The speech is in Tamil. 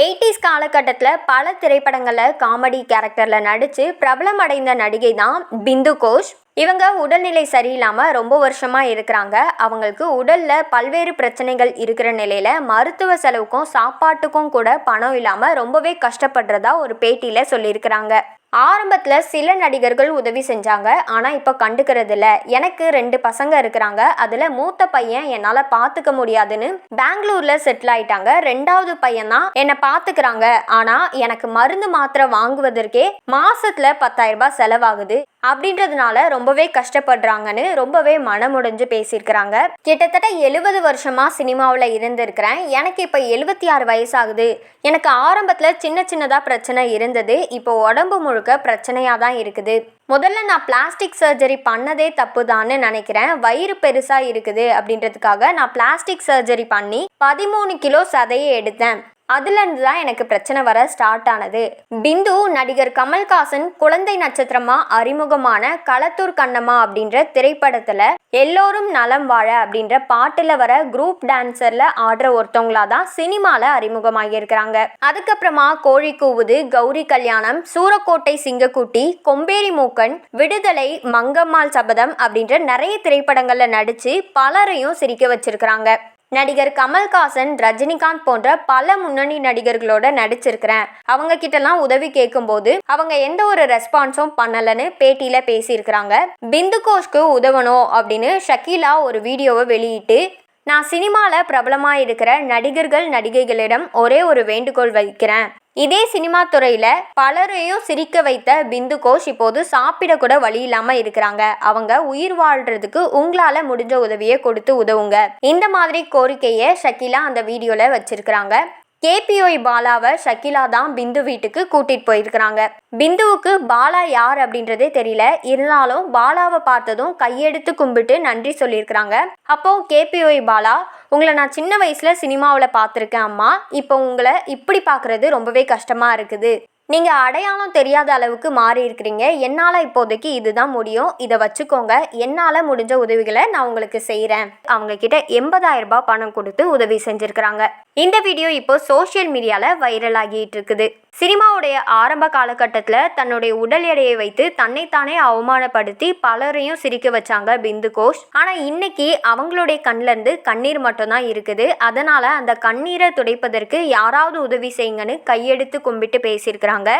எயிட்டிஸ் காலகட்டத்தில் பல திரைப்படங்களில் காமெடி கேரக்டரில் நடித்து பிரபலம் அடைந்த நடிகை தான் பிந்து கோஷ். இவங்க உடல்நிலை சரியில்லாமல் ரொம்ப வருஷமாக இருக்கிறாங்க. அவங்களுக்கு உடலில் பல்வேறு பிரச்சனைகள் இருக்கிற நிலையில் மருத்துவ செலவுக்கும் சாப்பாட்டுக்கும் கூட பணம் இல்லாமல் ரொம்பவே கஷ்டப்படுறதா ஒரு பேட்டியில் சொல்லியிருக்கிறாங்க. ஆரம்பத்தில் சில நடிகர்கள் உதவி செஞ்சாங்க ஆனால் இப்போ கண்டுக்கிறதில்ல. எனக்கு ரெண்டு பசங்க இருக்கிறாங்க. அதில் மூத்த பையன் என்னால் பார்த்துக்க முடியாதுன்னு பெங்களூரில் செட்டில் ஆயிட்டாங்க. ரெண்டாவது பையன் தான் என்னை பார்த்துக்கிறாங்க ஆனால் எனக்கு மருந்து மாத்திரை வாங்குவதற்கே மாசத்துல பத்தாயிரம் ரூபாய் செலவாகுது. அப்படின்றதுனால ரொம்பவே கஷ்டப்படுறாங்கன்னு ரொம்பவே மனமுடைஞ்சு பேசியிருக்கிறாங்க. கிட்டத்தட்ட எழுபது வருஷமா சினிமாவில் இருந்திருக்கிறேன். எனக்கு இப்போ எழுபத்தி ஆறு வயசாகுது. எனக்கு ஆரம்பத்தில் சின்ன சின்னதாக பிரச்சனை இருந்தது. இப்போ உடம்பு முழுக்க பிரச்சனையாக தான் இருக்குது. முதல்ல நான் பிளாஸ்டிக் சர்ஜரி பண்ணதே தப்பு நினைக்கிறேன். வயிறு பெருசாக இருக்குது அப்படின்றதுக்காக நான் பிளாஸ்டிக் சர்ஜரி பண்ணி பதிமூணு கிலோ சதையை எடுத்தேன். அதுலேருந்து தான் எனக்கு பிரச்சனை வர ஸ்டார்ட் ஆனது. பிந்து நடிகர் கமல்ஹாசன் குழந்தை நட்சத்திரமா அறிமுகமான களத்தூர் கண்ணம்மா அப்படின்ற திரைப்படத்தில் எல்லோரும் நலம் வாழ அப்படின்ற பாட்டில் வர குரூப் டான்ஸரில் ஆடுற ஒருத்தவங்களா தான் சினிமாவில் அறிமுகமாகியிருக்கிறாங்க. அதுக்கப்புறமா கோழி கூவுது கௌரி கல்யாணம் சூரக்கோட்டை சிங்கக்குட்டி கொம்பேரி மூக்கன் விடுதலை மங்கம்மாள் சபதம் அப்படின்ற நிறைய திரைப்படங்களில் நடித்து பலரையும் சிரிக்க வச்சிருக்கிறாங்க. நடிகர் கமல்ஹாசன் ரஜினிகாந்த் போன்ற பல முன்னணி நடிகர்களோட நடிச்சிருக்கிறேன். அவங்க கிட்டலாம் உதவி கேட்கும்போது அவங்க எந்த ஒரு ரெஸ்பான்ஸும் பண்ணலன்னு பேட்டியில பேசியிருக்கிறாங்க. பிந்து கோஷ்க்கு உதவணும் அப்படின்னு ஷக்கீலா ஒரு வீடியோவை வெளியிட்டு நான் சினிமாவில் பிரபலமாக இருக்கிற நடிகர்கள் நடிகைகளிடம் ஒரே ஒரு வேண்டுகோள் வைக்கிறேன். இதே சினிமா துறையில் பலரையும் சிரிக்க வைத்த பிந்து கோஷ் இப்போது சாப்பிட கூட வழி இல்லாமல் இருக்கிறாங்க. அவங்க உயிர் வாழ்றதுக்கு உங்களால் முடிஞ்ச உதவியை கொடுத்து உதவுங்க. இந்த மாதிரி கோரிக்கையை ஷக்கிலா அந்த வீடியோவில் வச்சிருக்கிறாங்க. கேபிஒய் பாலாவை ஷக்கிலா தான் பிந்து வீட்டுக்கு கூட்டிட்டு போயிருக்கிறாங்க. பிந்துவுக்கு பாலா யார் அப்படின்றதே தெரியல. இருந்தாலும் பாலாவை பார்த்ததும் கையெடுத்து கும்பிட்டு நன்றி சொல்லியிருக்கிறாங்க. அப்போ கேபிஒய் பாலா உங்களை நான் சின்ன வயசுல சினிமாவில் பார்த்துருக்கேன் அம்மா. இப்போ உங்களை இப்படி பார்க்கறது ரொம்பவே கஷ்டமா இருக்குது. நீங்க அடையாளம் தெரியாத அளவுக்கு மாறி இருக்கிறீங்க. என்னால இப்போதைக்கு இதுதான் முடியும். இதை வச்சுக்கோங்க. என்னால முடிஞ்ச உதவிகளை நான் உங்களுக்கு செய்கிறேன் அவங்க கிட்ட எண்பதாயிரம் ரூபாய் பணம் கொடுத்து உதவி செஞ்சிருக்கிறாங்க. இந்த வீடியோ இப்போ சோஷியல் மீடியாவில் வைரல் ஆகிட்டு இருக்குது. சினிமாவுடைய ஆரம்ப காலகட்டத்தில் தன்னுடைய உடல் எடையை வைத்து தன்னைத்தானே அவமானப்படுத்தி பலரையும் சிரிக்க வச்சாங்க பிந்து கோஷ். ஆனால் இன்னைக்கு அவங்களுடைய கண்ணிலேருந்து கண்ணீர் மட்டும்தான் இருக்குது. அதனால் அந்த கண்ணீரை துடைப்பதற்கு யாராவது உதவி செய்யுங்கன்னு கையெடுத்து கும்பிட்டு பேசியிருக்கிறாங்க.